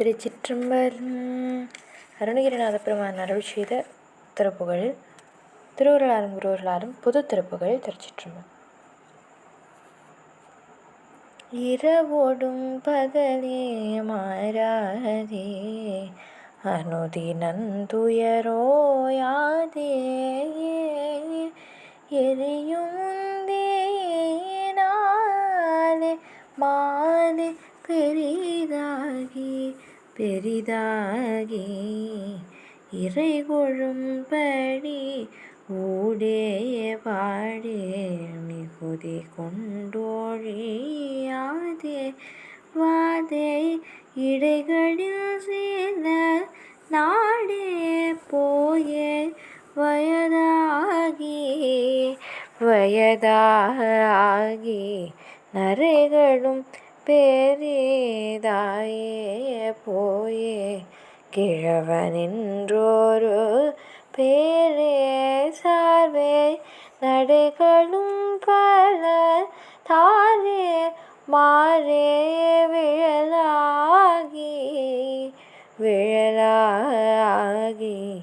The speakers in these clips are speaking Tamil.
திருச்சிற்றம்பலம். அருணகிரிநாத பெருமான் அருள் செய்த திருப்புகழ். திருவுருளாரும் குருவருளாலும் புது திருப்புகழ் திருச்சிற்றம்பலம். இரவோடும் பகலே மாறாதே அனுதினந்துயரோயாதே எரியும் தேனாலே மாலை பெரிய பெரிதாகி இறை கொழும்படி ஊடே பாடே மிகுதி கொண்டோழியாதே. வாதே இடைகளில் சேர்ந்த நாடே போயே. வயதாகி வயதாகி நரைகளும் பெரிதாயே போயே. கிழவனின்றோரு பேரே சார்வே. நடைகளும் பல தாரே மாறே. விழலாகி விழலாகி.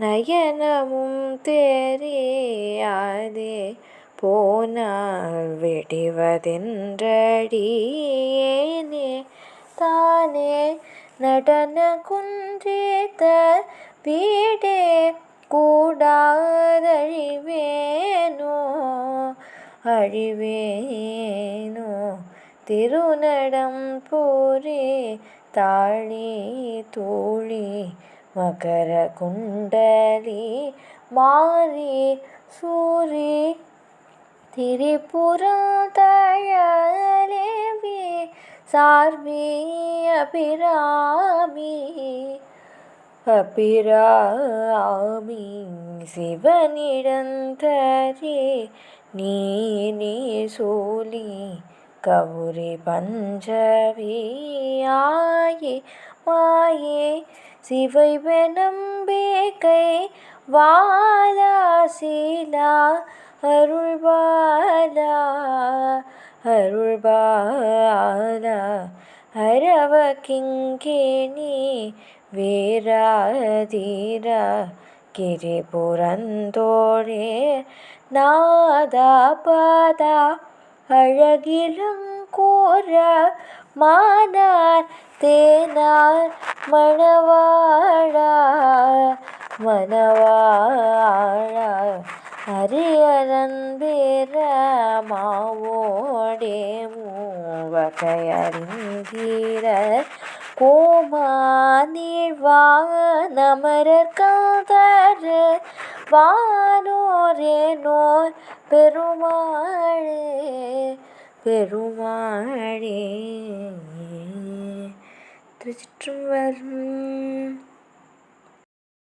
நயனமும் தெரியாதே. പൂനാൾ വെടിവതിന്റടിയേനെ താനെ നടന കുഞ്ചിത വീടേ കൂടാതഴിവേനോ അഴിവേനോ തിരുനടം പോരേ താളി തൂളി മകരകുണ്ടലി മാറി திரிபுரம் தழலேவி பிராமி அபிராமி சிவனிடந்தரே நீ நீ சூலி கவுரி பஞ்சவியாயே மாயே சிவை வெனம்பேக்கை வாலாசீலா அருள்பாலா അരുൾവാല അരുൾവാല അരവ കിങ്കേണി വീരാധീര കിരിപുറന്തോഴേ അഴകിലും കൂര മാനാർ തേനാർ മണവാഴ മണവാഴ மணவாழா அரியரன்பேர மாவோடே மூவகையறிந்தீர கோமா நீழ்வா நமரர் வானோரே நோர் பெருமாளே பெருமாளே. திருச்சிற்றம்பலம்